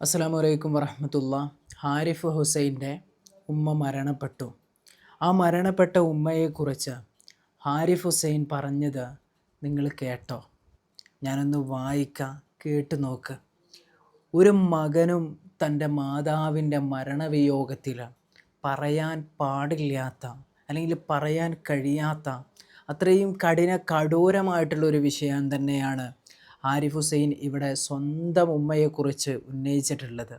അസ്സാം അലൈക്കും വറഹമത്തുള്ള. ഹാരിഫ് ഹുസൈന്റെ ഉമ്മ മരണപ്പെട്ടു. ആ മരണപ്പെട്ട ഉമ്മയെക്കുറിച്ച് ഹാരിഫ് ഹുസൈൻ പറഞ്ഞത് നിങ്ങൾ കേട്ടോ. ഞാനൊന്ന് വായിക്കാം കേട്ടു നോക്ക്. ഒരു മകനും തന്റെ മാതാവിന്റെ മരണവിയോഗത്തിൽ പറയാൻ പാടില്ലാത്ത അല്ലെങ്കിൽ പറയാൻ കഴിയാത്ത അത്രയും കഠിന കഠോരമായിട്ടുള്ള ഒരു വിഷയം തന്നെയാണ് ആരിഫ് ഹുസൈൻ ഇവിടെ സ്വന്തം ഉമ്മയെക്കുറിച്ച് ഉന്നയിച്ചിട്ടുള്ളത്.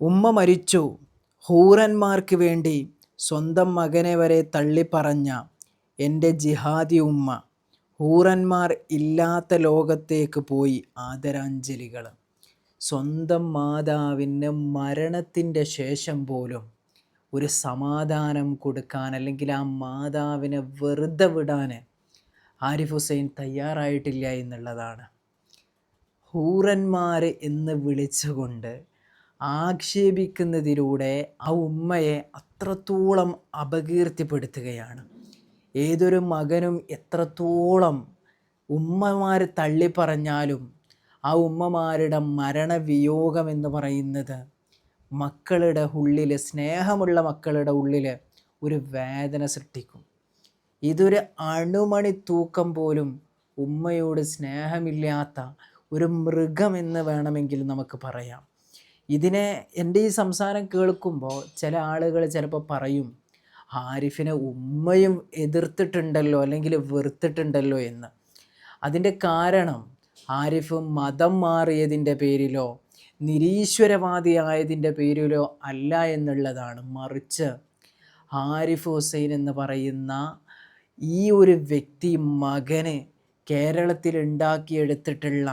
ഉമ്മ മരിച്ചു. ഹൂറന്മാർക്ക് വേണ്ടി സ്വന്തം മകനെ വരെ തള്ളിപ്പറഞ്ഞ എന്റെ ജിഹാദി ഉമ്മ. ഹൂറന്മാർ ഇല്ലാത്ത ലോകത്തേക്ക് പോയി ആദരാഞ്ജലികൾ. സ്വന്തം മാതാവിന് മരണത്തിന്റെ ശേഷം പോലും ഒരു സമാധാനം കൊടുക്കാൻ അല്ലെങ്കിൽ ആ മാതാവിനെ വെറുതെ വിടാൻ ആരിഫ് ഹുസൈൻ തയ്യാറായിട്ടില്ല എന്നുള്ളതാണ്. ഹൂറന്മാർ എന്ന് വിളിച്ചുകൊണ്ട് ആക്ഷേപിക്കുന്നതിലൂടെ ആ ഉമ്മയെ അത്രത്തോളം അപകീർത്തിപ്പെടുത്തുകയാണ്. ഏതൊരു മകനും എത്രത്തോളം ഉമ്മമാർ തള്ളിപ്പറഞ്ഞാലും ആ ഉമ്മമാരുടെ മരണവിയോഗം എന്ന് പറയുന്നത് മക്കളുടെ ഉള്ളിൽ സ്നേഹമുള്ള മക്കളുടെ ഉള്ളിൽ ഒരു വേദന സൃഷ്ടിക്കും. ഇതൊരു അണുമണി തൂക്കം പോലും ഉമ്മയോട് സ്നേഹമില്ലാത്ത ഒരു മൃഗമെന്ന് വേണമെങ്കിൽ നമുക്ക് പറയാം. ഇതിനെ എന്റെ ഈ സംസാരം കേൾക്കുമ്പോൾ ചില ആളുകൾ ചിലപ്പോൾ പറയും ആരിഫിനെ ഉമ്മയും എതിർത്തിട്ടുണ്ടല്ലോ അല്ലെങ്കിൽ വെറുത്തിട്ടുണ്ടല്ലോ എന്ന്. അതിന്റെ കാരണം ആരിഫ് മതം മാറിയതിന്റെ പേരിലോ നിരീശ്വരവാദിയായതിന്റെ പേരിലോ അല്ല എന്നുള്ളതാണ്. മറിച്ച് ആരിഫ് ഹുസൈൻ എന്ന് പറയുന്ന ഈ ഒരു വ്യക്തി മകന് കേരളത്തിൽ ഉണ്ടാക്കിയെടുത്തിട്ടുള്ള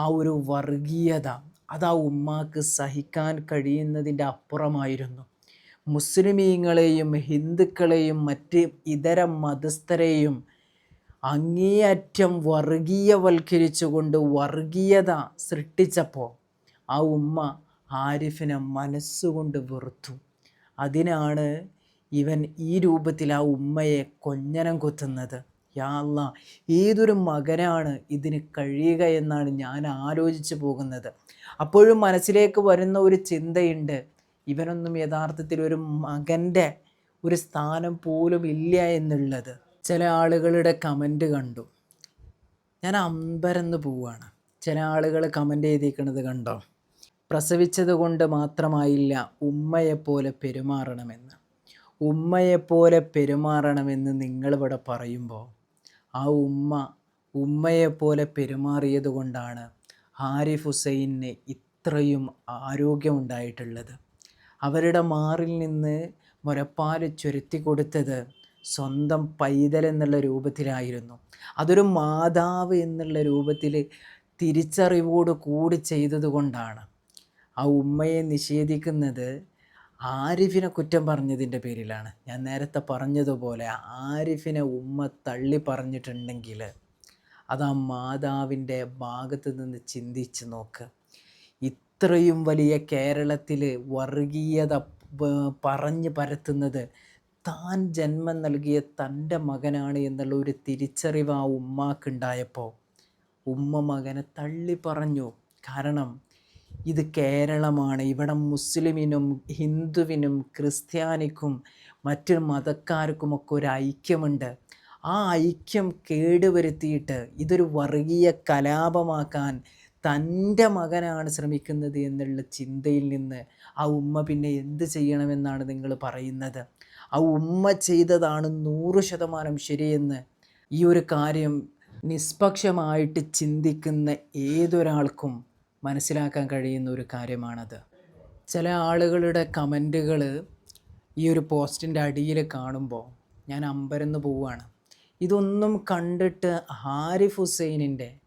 ആ ഒരു വർഗീയത അത് ആ ഉമ്മാക്ക് സഹിക്കാൻ കഴിയുന്നതിന്റെ അപ്പുറമായിരുന്നു. മുസ്ലിമീങ്ങളെയും ഹിന്ദുക്കളെയും മറ്റ് ഇതര മതസ്ഥരെയും അങ്ങേയറ്റം വർഗീയവൽക്കരിച്ചുകൊണ്ട് വർഗീയത സൃഷ്ടിച്ചപ്പോൾ ആ ഉമ്മ ആരിഫിനെ മനസ്സുകൊണ്ട് വെറുത്തു. അതിനാണ് ഇവൻ ഈ രൂപത്തിൽ ആ ഉമ്മയെ കൊഞ്ഞനം കൊത്തുന്നത്. യാ അല്ല ഏതൊരു മകനാണ് ഇതിന് കഴിയുക എന്നാണ് ഞാൻ ആലോചിച്ചു പോകുന്നത്. അപ്പോഴും മനസ്സിലേക്ക് വരുന്ന ഒരു ചിന്തയുണ്ട്. ഇവനൊന്നും യഥാർത്ഥത്തിൽ ഒരു മകന്റെ ഒരു സ്ഥാനം പോലും ഇല്ല എന്നുള്ളത് ചില ആളുകളുടെ കമന്റ് കണ്ടു. ഞാൻ അമ്പരന്ന് പോവാണ്. ചില ആളുകൾ കമന്റ് ചെയ്തിരിക്കുന്നത് കണ്ടോ? പ്രസവിച്ചത് കൊണ്ട് മാത്രമായില്ല ഉമ്മയെപ്പോലെ പെരുമാറണമെന്ന്. ഉമ്മയെപ്പോലെ പെരുമാറണമെന്ന് നിങ്ങളിവിടെ പറയുമ്പോൾ ആ ഉമ്മ ഉമ്മയെപ്പോലെ പെരുമാറിയത് കൊണ്ടാണ് ആരിഫ് ഹുസൈന് ഇത്രയും ആരോഗ്യമുണ്ടായിട്ടുള്ളത്. അവരുടെ മാറിൽ നിന്ന് മുരപ്പാൽ ചുരുത്തി കൊടുത്തത് സ്വന്തം പൈതൽ എന്നുള്ള രൂപത്തിലായിരുന്നു. അതൊരു മാതാവ് എന്നുള്ള രൂപത്തിൽ തിരിച്ചറിവോട് കൂടി ചെയ്തത് കൊണ്ടാണ് ആ ഉമ്മയെ നിഷേധിക്കുന്നത് ആരിഫിനെ കുറ്റം പറഞ്ഞതിന്റെ പേരിലാണ്. ഞാൻ നേരത്തെ പറഞ്ഞതുപോലെ ആരിഫിനെ ഉമ്മ തള്ളി പറഞ്ഞിട്ടുണ്ടെങ്കിൽ അത് ആ മാതാവിന്റെ ഭാഗത്ത് നിന്ന് ചിന്തിച്ച് നോക്ക്. ഇത്രയും വലിയ കേരളത്തിൽ വർഗീയത പറഞ്ഞ് പരത്തുന്നത് താൻ ജന്മം നൽകിയ തന്റെ മകനാണ് എന്നുള്ള ഒരു തിരിച്ചറിവ് ആ ഉമ്മാക്കുണ്ടായപ്പോൾ ഉമ്മ മകനെ തള്ളി പറഞ്ഞു. കാരണം ഇത് കേരളമാണ്. ഇവിടെ മുസ്ലിമിനും ഹിന്ദുവിനും ക്രിസ്ത്യാനിക്കും മറ്റു മതക്കാർക്കുമൊക്കെ ഒരു ഐക്യമുണ്ട്. ആ ഐക്യം കേടുവരുത്തിയിട്ട് ഇതൊരു വർഗീയ കലാപമാക്കാൻ തന്റെ മകനാണ് ശ്രമിക്കുന്നത് എന്നുള്ള ചിന്തയിൽ നിന്ന് ആ ഉമ്മ പിന്നെ എന്ത് ചെയ്യണമെന്നാണ് നിങ്ങൾ പറയുന്നത്? ആ ഉമ്മ ചെയ്തതാണ് നൂറ് ശതമാനം ശരിയെന്ന് ഈ ഒരു കാര്യം നിഷ്പക്ഷമായിട്ട് ചിന്തിക്കുന്ന ഏതൊരാൾക്കും മനസ്സിലാക്കാൻ കഴിയുന്ന ഒരു കാര്യമാണത്. ചില ആളുകളുടെ കമന്റുകൾ ഈ ഒരു പോസ്റ്റിന്റെ അടിയിൽ കാണുമ്പോൾ ഞാൻ അമ്പരന്ന് പോവുകയാണ്. ഇതൊന്നും കണ്ടിട്ട് ഹാരിഫ് ഹുസൈനിന്റെ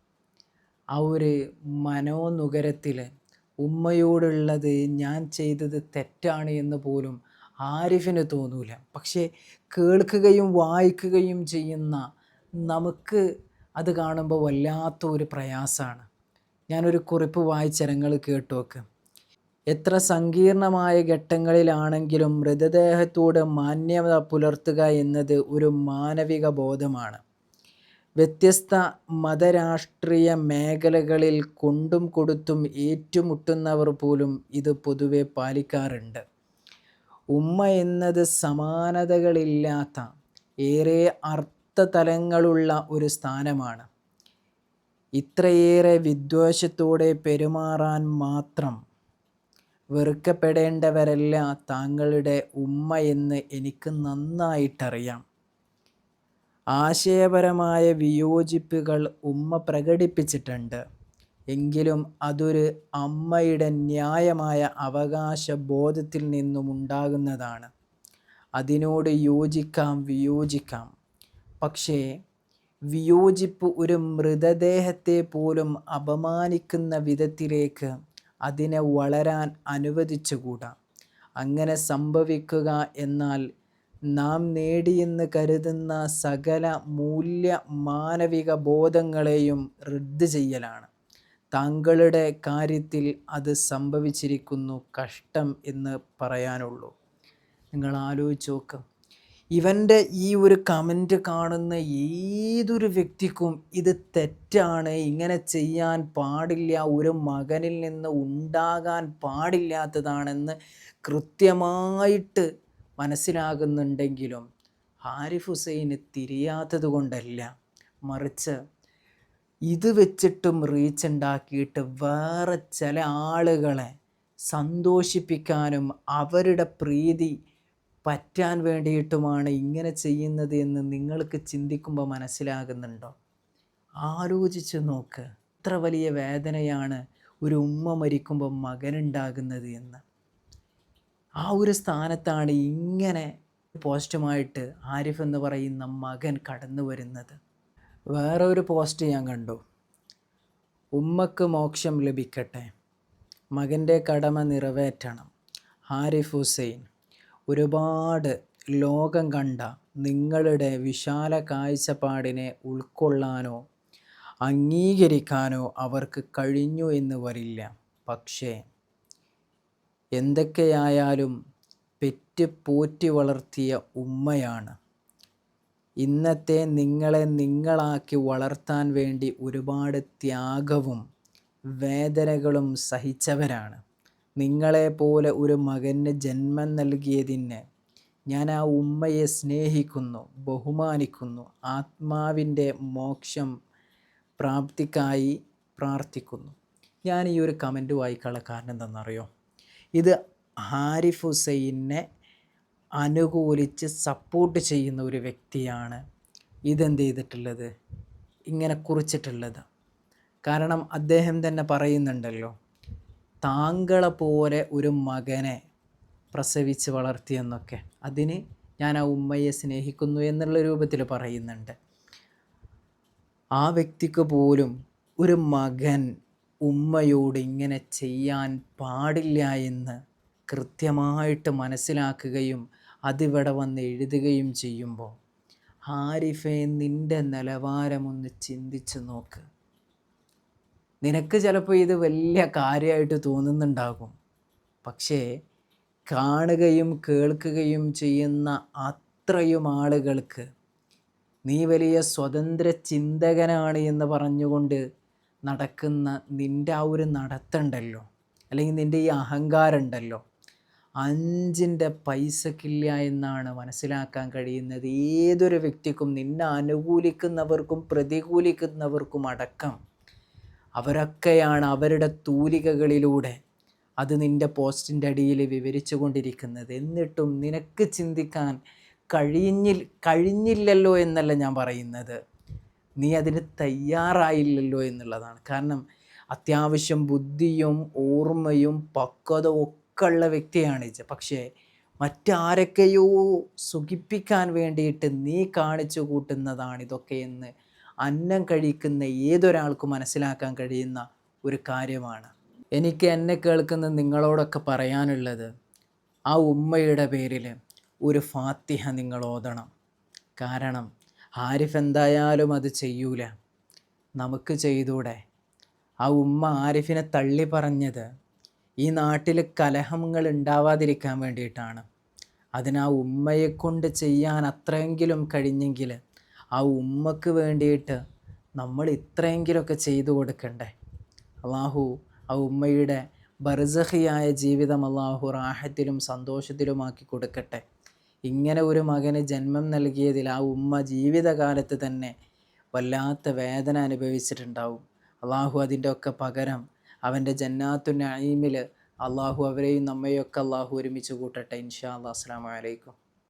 ആ ഒരു മനോനുകരത്തിൽ ഉമ്മയോടുള്ളത് ഞാൻ ചെയ്തത് തെറ്റാണ് എന്ന് പോലും ആരിഫിന് തോന്നൂല. പക്ഷേ കേൾക്കുകയും വായിക്കുകയും ചെയ്യുന്ന നമുക്ക് അത് കാണുമ്പോൾ വല്ലാത്തൊരു പ്രയാസമാണ്. ഞാനൊരു കുറിപ്പ് വായിച്ചരങ്ങൾ കേട്ടോക്ക്. എത്ര സങ്കീർണമായ ഘട്ടങ്ങളിലാണെങ്കിലും മൃതദേഹത്തോട് മാന്യത പുലർത്തുക എന്നത് ഒരു മാനവിക ബോധമാണ്. വ്യത്യസ്ത മതരാഷ്ട്രീയ മേഖലകളിൽ കൊണ്ടും കൊടുത്തും ഏറ്റുമുട്ടുന്നവർ പോലും ഇത് പൊതുവെ പാലിക്കാറുണ്ട്. ഉമ്മ എന്നത് സമാനതകളില്ലാത്ത ഏറെ അർത്ഥതലങ്ങളുള്ള ഒരു സ്ഥാനമാണ്. ഇത്രയേറെ വിദ്വേഷത്തോടെ പെരുമാറാൻ മാത്രം വെറുക്കപ്പെടേണ്ടവരല്ല താങ്കളുടെ ഉമ്മ എന്ന് എനിക്ക് നന്നായിട്ടറിയാം. ആശയപരമായ വിയോജിപ്പുകൾ ഉമ്മ പ്രകടിപ്പിച്ചിട്ടുണ്ട്. എങ്കിലും അതൊരു അമ്മയുടെ ന്യായമായ അവകാശ ബോധത്തിൽ നിന്നും ഉണ്ടാകുന്നതാണ്. അതിനോട് യോജിക്കാം വിയോജിക്കാം. പക്ഷേ വിയോജിപ്പ് ഒരു മൃതദേഹത്തെ പോലും അപമാനിക്കുന്ന വിധത്തിലേക്ക് അതിനെ വളരാൻ അനുവദിച്ചുകൂടാ. അങ്ങനെ സംഭവിക്കുക എന്നാൽ നാം നേടിയെന്ന് കരുതുന്ന സകല മൂല്യ മാനവിക ബോധങ്ങളെയും റദ്ദ് ചെയ്യലാണ്. താങ്കളുടെ കാര്യത്തിൽ അത് സംഭവിച്ചിരിക്കുന്നു കഷ്ടം എന്ന് പറയാനുള്ളൂ. നിങ്ങൾ ആലോചിച്ച് നോക്ക്. ഇവന്റെ ഈ ഒരു കമന്റ് കാണുന്ന ഏതൊരു വ്യക്തിക്കും ഇത് തെറ്റാണ്. ഇങ്ങനെ ചെയ്യാൻ പാടില്ല. ഒരു മകനിൽ നിന്ന് ഉണ്ടാകാൻ പാടില്ലാത്തതാണെന്ന് കൃത്യമായിട്ട് മനസ്സിലാകുന്നുണ്ടെങ്കിലും ഹാരിഫ് ഹുസൈന് തിരിയാത്തത് കൊണ്ടല്ല. മറിച്ച് ഇത് വെച്ചിട്ടും റീച്ച് ഉണ്ടാക്കിയിട്ട് വേറെ ചില ആളുകളെ സന്തോഷിപ്പിക്കാനും അവരുടെ പ്രീതി പറ്റാൻ വേണ്ടിയിട്ടുമാണ് ഇങ്ങനെ ചെയ്യുന്നത് എന്ന് നിങ്ങൾക്ക് ചിന്തിക്കുമ്പോൾ മനസ്സിലാകുന്നുണ്ടോ? ആലോചിച്ച് നോക്ക്. എത്ര വലിയ വേദനയാണ് ഒരു ഉമ്മ മരിക്കുമ്പോൾ മകനുണ്ടാകുന്നത് എന്ന്. ആ ഒരു സ്ഥാനത്താണ് ഇങ്ങനെ പോസ്റ്റുമായിട്ട് ആരിഫ് എന്ന് പറയുന്ന മകൻ കടന്നു വരുന്നത്. വേറെ ഒരു പോസ്റ്റ് ഞാൻ കണ്ടു. ഉമ്മക്ക് മോക്ഷം ലഭിക്കട്ടെ. മകന്റെ കടമ നിറവേറ്റണം. ആരിഫ് ഹുസൈൻ. ഒരുപാട് ലോകം കണ്ട നിങ്ങളുടെ വിശാല കാഴ്ചപ്പാടിനെ ഉൾക്കൊള്ളാനോ അംഗീകരിക്കാനോ അവർക്ക് കഴിഞ്ഞു എന്ന് വരില്ല. പക്ഷേ എന്തൊക്കെയായാലും പെറ്റ് പോറ്റി വളർത്തിയ ഉമ്മയാണ്. ഇന്നത്തെ നിങ്ങളെ നിങ്ങളാക്കി വളർത്താൻ വേണ്ടി ഒരുപാട് ത്യാഗവും വേദനകളും സഹിച്ചവരാണ്. നിങ്ങളെപ്പോലെ ഒരു മകന് ജന്മം നൽകിയതിന് ഞാൻ ആ ഉമ്മയെ സ്നേഹിക്കുന്നു ബഹുമാനിക്കുന്നു ആത്മാവിന്റെ മോക്ഷം പ്രാപ്തിക്കായി പ്രാർത്ഥിക്കുന്നു. ഞാൻ ഈ ഒരു കമന്റ് വായിക്കാനുള്ള കാരണം എന്താണെന്നറിയോ? ഇത് ഹാരിഫ് ഹുസൈനെ അനുകൂലിച്ച് സപ്പോർട്ട് ചെയ്യുന്ന ഒരു വ്യക്തിയാണ് ഇതെന്ത് ചെയ്തിട്ടുള്ളത്? ഇങ്ങനെ കുറിച്ചിട്ടുള്ളത്. കാരണം അദ്ദേഹം തന്നെ പറയുന്നുണ്ടല്ലോ താങ്കളെ പോലെ ഒരു മകനെ പ്രസവിച്ച് വളർത്തിയെന്നൊക്കെ. അതിന് ഞാൻ ആ ഉമ്മയെ സ്നേഹിക്കുന്നു എന്നുള്ള രൂപത്തിൽ പറയുന്നുണ്ട്. ആ വ്യക്തിക്ക് പോലും ഒരു മകൻ ഉമ്മയോട് ഇങ്ങനെ ചെയ്യാൻ പാടില്ല എന്ന് കൃത്യമായിട്ട് മനസ്സിലാക്കുകയും അതിവിടെ വന്ന് എഴുതുകയും ചെയ്യുമ്പോൾ ഹാരിഫെ നിന്റെ നിലവാരമൊന്ന് ചിന്തിച്ച് നോക്ക്. നിനക്ക് ചിലപ്പോൾ ഇത് വലിയ കാര്യമായിട്ട് തോന്നുന്നുണ്ടാകും. പക്ഷേ കാണുകയും കേൾക്കുകയും ചെയ്യുന്ന അത്രയും ആളുകൾക്ക് നീ വലിയ സ്വതന്ത്ര ചിന്തകനാണ് എന്ന് പറഞ്ഞുകൊണ്ട് നടക്കുന്ന നിന്റെ ആ ഒരു നടത്തുണ്ടല്ലോ? അല്ലെങ്കിൽ നിന്റെ ഈ അഹങ്കാരം ഉണ്ടല്ലോ അഞ്ചിന്റെ പൈസക്കില്ല എന്നാണ് മനസ്സിലാക്കാൻ കഴിയുന്നത്. ഏതൊരു വ്യക്തിക്കും നിന്നെ അനുകൂലിക്കുന്നവർക്കും പ്രതികൂലിക്കുന്നവർക്കും അടക്കം അവരൊക്കെയാണ് അവരുടെ തൂലികകളിലൂടെ അത് നിന്റെ പോസ്റ്റിന്റെ അടിയിൽ വിവരിച്ചു കൊണ്ടിരിക്കുന്നത്. എന്നിട്ടും നിനക്ക് ചിന്തിക്കാൻ കഴിഞ്ഞിൽ കഴിഞ്ഞില്ലല്ലോ എന്നല്ല ഞാൻ പറയുന്നത്. നീ അതിന് തയ്യാറായില്ലല്ലോ എന്നുള്ളതാണ്. കാരണം അത്യാവശ്യം ബുദ്ധിയും ഓർമ്മയും പക്വതയും ഒക്കെ ഉള്ള വ്യക്തിയാണ് ഇത് പക്ഷേ മറ്റാരൊക്കെയോ സുഖിപ്പിക്കാൻ വേണ്ടിയിട്ട് നീ കാണിച്ചു കൂട്ടുന്നതാണ് ഇതൊക്കെ എന്ന് അന്നം കഴിക്കുന്ന ഏതൊരാൾക്കും മനസ്സിലാക്കാൻ കഴിയുന്ന ഒരു കാര്യമാണ്. എനിക്ക് എന്നെ കേൾക്കുന്ന നിങ്ങളോടൊക്കെ പറയാനുള്ളത് ആ ഉമ്മയുടെ പേരിൽ ഒരു ഫാത്തിഹ നിങ്ങൾ ഓതണം. കാരണം ആരിഫ് എന്തായാലും അത് ചെയ്യൂല. നമുക്ക് ചെയ്തൂടെ? ആ ഉമ്മ ആരിഫിനെ തള്ളി പറഞ്ഞത് ഈ നാട്ടിൽ കലഹങ്ങൾ ഉണ്ടാവാതിരിക്കാൻ വേണ്ടിയിട്ടാണ്. അതിനാ ഉമ്മയെ കൊണ്ട് ചെയ്യാൻ അത്രയെങ്കിലും കഴിഞ്ഞെങ്കിൽ ആ ഉമ്മക്ക് വേണ്ടിയിട്ട് നമ്മൾ ഇത്രയെങ്കിലുമൊക്കെ ചെയ്തു കൊടുക്കണ്ടേ? അള്ളാഹു ആ ഉമ്മയുടെ ബർസഹിയായ ജീവിതം അള്ളാഹു റാഹത്തിലും സന്തോഷത്തിലുമാക്കി കൊടുക്കട്ടെ. ഇങ്ങനെ ഒരു മകന് ജന്മം നൽകിയതിൽ ആ ഉമ്മ ജീവിതകാലത്ത് തന്നെ വല്ലാത്ത വേദന അനുഭവിച്ചിട്ടുണ്ടാവും. അള്ളാഹു അതിന്റെ ഒക്കെ പകരം അവന്റെ ജന്നാത്തു നഈമിൽ അള്ളാഹു അവരെയും നമ്മയൊക്കെ അള്ളാഹു ഒരുമിച്ച് കൂട്ടട്ടെ. ഇൻഷാ അല്ലാ അസ്സാം വലൈക്കും